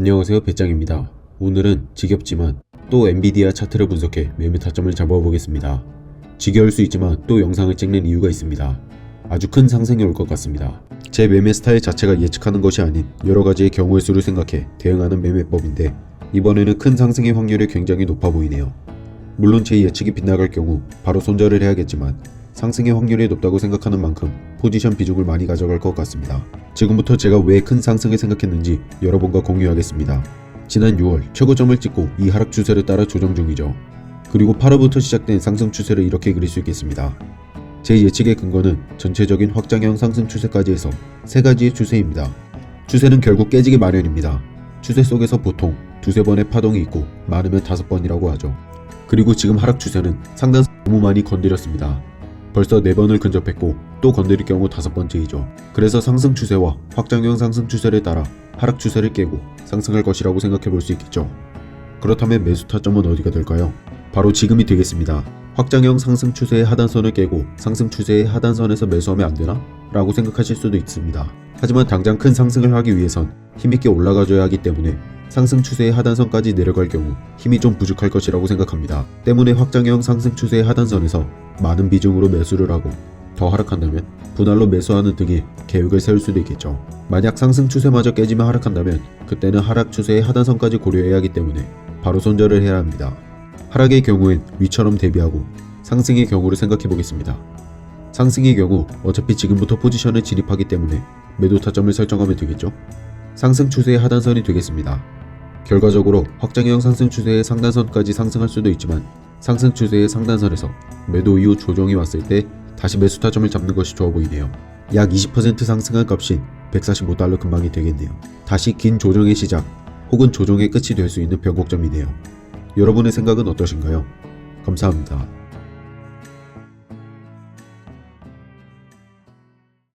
안녕하세요 배짱입니다. 오늘은 지겹지만 또 엔비디아 차트를 분석해 매매 타점을 잡아보겠습니다. 지겨울 수 있지만 또 영상을 찍는 이유가 있습니다. 아주 큰 상승이 올 것 같습니다. 제 매매 스타일 자체가 예측하는 것이 아닌 여러 가지의 경우의 수를 생각해 대응하는 매매법인데 이번에는 큰 상승의 확률이 굉장히 높아 보이네요. 물론 제 예측이 빗나갈 경우 바로 손절을 해야겠지만 상승의 확률이 높다고 생각하는 만큼 포지션 비중을 많이 가져갈 것 같습니다. 지금부터 제가 왜 큰 상승을 생각했는지 여러분과 공유하겠습니다. 지난 6월 최고점을 찍고 이 하락 추세를 따라 조정 중이죠. 그리고 8월부터 시작된 상승 추세를 이렇게 그릴 수 있겠습니다. 제 예측의 근거는 전체적인 확장형 상승 추세까지 해서 세 가지의 추세입니다. 추세는 결국 깨지기 마련입니다. 추세 속에서 보통 두세 번의 파동이 있고 많으면 다섯 번이라고 하죠. 그리고 지금 하락 추세는 상단선 너무 많이 건드렸습니다. 벌써 네 번을 근접했고 또 건드릴 경우 다섯 번째이죠. 그래서 상승 추세와 확장형 상승 추세를 따라 하락 추세를 깨고 상승할 것이라고 생각해 볼 수 있겠죠. 그렇다면 매수 타점은 어디가 될까요? 바로 지금이 되겠습니다. 확장형 상승 추세의 하단선을 깨고 상승 추세의 하단선에서 매수하면 안 되나? 라고 생각하실 수도 있습니다. 하지만 당장 큰 상승을 하기 위해선 힘있게 올라가줘야 하기 때문에 상승 추세의 하단선까지 내려갈 경우 힘이 좀 부족할 것이라고 생각합니다. 때문에 확장형 상승 추세의 하단선에서 많은 비중으로 매수를 하고 더 하락한다면 분할로 매수하는 등의 계획을 세울 수도 있겠죠. 만약 상승 추세마저 깨지며 하락한다면 그때는 하락 추세의 하단선까지 고려해야 하기 때문에 바로 손절을 해야 합니다. 하락의 경우엔 위처럼 대비하고 상승의 경우를 생각해 보겠습니다. 상승의 경우 어차피 지금부터 포지션을 진입하기 때문에 매도 타점을 설정하면 되겠죠. 상승 추세의 하단선이 되겠습니다. 결과적으로 확장형 상승 추세의 상단선까지 상승할 수도 있지만 상승 추세의 상단선에서 매도 이후 조정이 왔을 때 다시 매수 타점을 잡는 것이 좋아 보이네요. 약 20% 상승한 값인 145달러 근방이 되겠네요. 다시 긴 조정의 시작 혹은 조정의 끝이 될 수 있는 변곡점이네요. 여러분의 생각은 어떠신가요? 감사합니다.